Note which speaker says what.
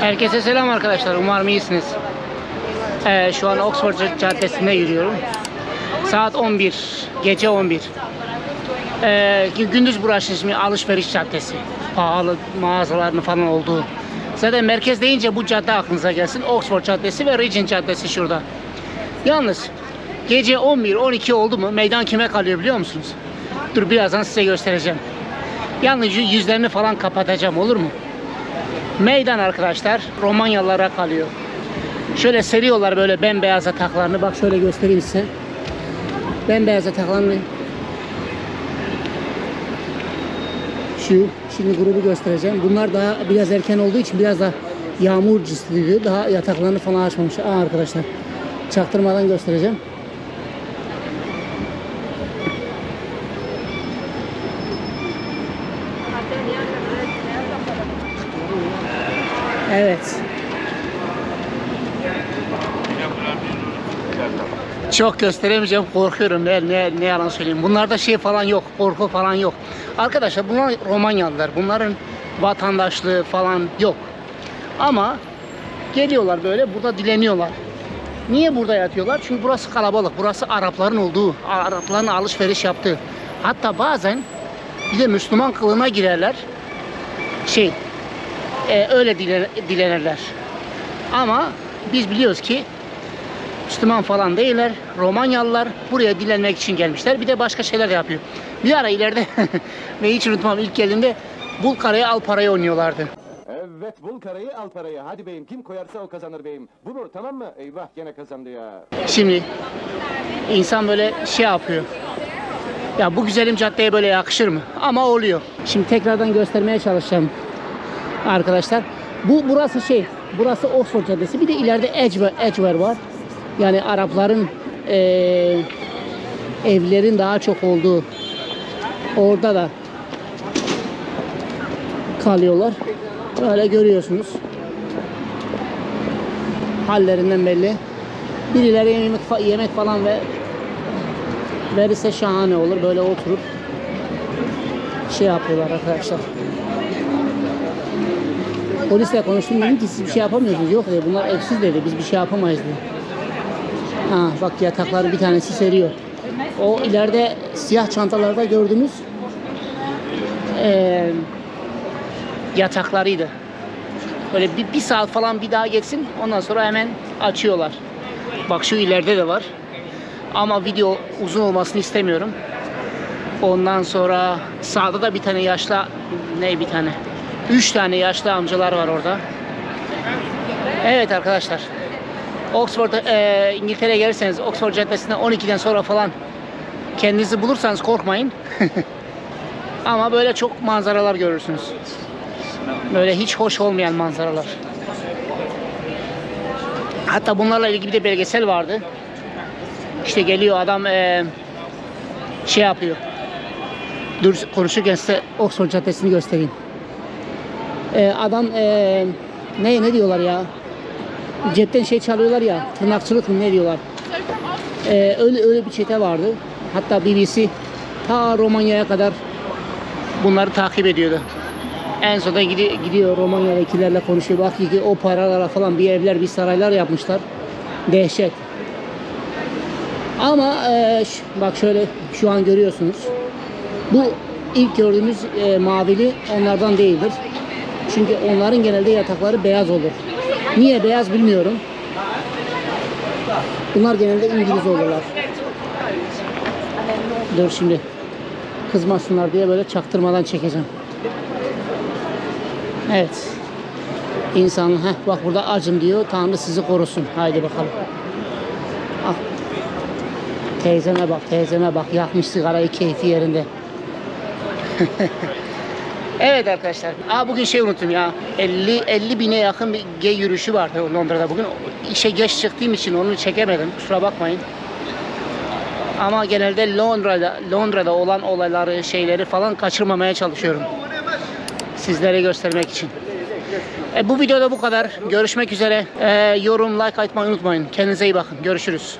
Speaker 1: Herkese selam arkadaşlar. Umarım iyisiniz. Ee, şu an Oxford Caddesi'nde yürüyorum. Saat 11. Gece 11. Ee, gündüz burası ismi Alışveriş Caddesi. Pahalı mağazaların falan olduğu. Zaten merkez deyince bu cadde aklınıza gelsin. Oxford Caddesi ve Regent Caddesi şurada. Yalnız gece 11-12 oldu mu meydan kime kalıyor biliyor musunuz? Dur birazdan size göstereceğim. Yalnız yüzlerini falan kapatacağım olur mu? Meydan arkadaşlar Romanyalılara kalıyor. Şöyle seriyorlar böyle bembeyaz ataklarını. Bak şöyle göstereyim size. Bembeyaz ataklarını. Şu şimdi grubu göstereceğim. Bunlar daha biraz erken olduğu için biraz da yağmur cisliydi. Daha yataklarını falan açmamış. Aa arkadaşlar çaktırmadan göstereceğim. Evet. Çok gösteremeyeceğim korkuyorum ne, ne, ne yalan söyleyeyim. Bunlarda şey falan yok korku falan yok. Arkadaşlar bunlar Romanyalılar. Bunların vatandaşlığı falan yok. Ama geliyorlar böyle burada dileniyorlar. Niye burada yatıyorlar? Çünkü burası kalabalık. Burası Arapların olduğu, Arapların alışveriş yaptığı. Hatta bazen bir de Müslüman kılığına girerler. Şey, e, öyle dile, dilenirler. Ama biz biliyoruz ki Müslüman falan değiller. Romanyalılar buraya dilenmek için gelmişler. Bir de başka şeyler de yapıyor. Bir ara ileride ve hiç unutmam ilk geldiğimde bul karaya al parayı oynuyorlardı.
Speaker 2: Evet bul karayı al parayı. Hadi beyim kim koyarsa o kazanır beyim. Vurur tamam mı? Eyvah gene kazandı ya.
Speaker 1: Şimdi insan böyle şey yapıyor. Ya bu güzelim caddeye böyle yakışır mı? Ama oluyor. Şimdi tekrardan göstermeye çalışacağım arkadaşlar. Bu burası şey, burası Oxford Caddesi. Bir de ileride Edgware, Edgware var. Yani Arapların eee, evlerin daha çok olduğu orada da kalıyorlar. Böyle görüyorsunuz. Hallerinden belli. Birileri yemek, yemek falan ve verirse şahane olur. Böyle oturup şey yapıyorlar arkadaşlar. Polisle konuştum dedim ki siz bir şey yapamıyorsunuz. Yok dedi bunlar evsiz dedi biz bir şey yapamayız dedi. Ha bak yatakları bir tanesi seriyor. O ileride siyah çantalarda gördüğümüz eee yataklarıydı. Böyle bir, bir saat falan bir daha geçsin ondan sonra hemen açıyorlar. Bak şu ileride de var. Ama video uzun olmasını istemiyorum. Ondan sonra sağda da bir tane yaşlı ne bir tane. Üç tane yaşlı amcalar var orada. Evet arkadaşlar. Oxford e, İngiltere'ye gelirseniz Oxford Caddesi'nde 12'den sonra falan kendinizi bulursanız korkmayın. Ama böyle çok manzaralar görürsünüz. Böyle hiç hoş olmayan manzaralar. Hatta bunlarla ilgili bir de belgesel vardı. İşte geliyor adam eee, şey yapıyor. Dur konuşurken size Oxford Caddesi'ni göstereyim. Eee, adam eee, ne ne diyorlar ya? Cepten şey çalıyorlar ya. Tırnakçılık mı ne diyorlar? Eee, öyle öyle bir çete vardı. Hatta BBC ta Romanya'ya kadar bunları takip ediyordu. En sonunda gidiyor, gidiyor Romanya'dakilerle konuşuyor. Bak ki o paralara falan bir evler, bir saraylar yapmışlar. Dehşet. Ama e, bak şöyle şu an görüyorsunuz. Bu ilk gördüğümüz e, mavili onlardan değildir. Çünkü onların genelde yatakları beyaz olur. Niye beyaz bilmiyorum. Bunlar genelde İngiliz olurlar. Dur şimdi kızmasınlar diye böyle çaktırmadan çekeceğim. Evet. İnsan heh, bak burada acım diyor. Tanrı sizi korusun. Haydi bakalım. Al. Teyzeme bak, teyzeme bak. Yakmış sigarayı keyfi yerinde. evet arkadaşlar. Aa bugün şey unuttum ya. 50 50 bine yakın bir gay yürüyüşü vardı Londra'da bugün. İşe geç çıktığım için onu çekemedim. Kusura bakmayın. Ama genelde Londra'da Londra'da olan olayları, şeyleri falan kaçırmamaya çalışıyorum sizlere göstermek için. E, bu videoda bu kadar. Görüşmek üzere. E, yorum, like atmayı unutmayın. Kendinize iyi bakın. Görüşürüz.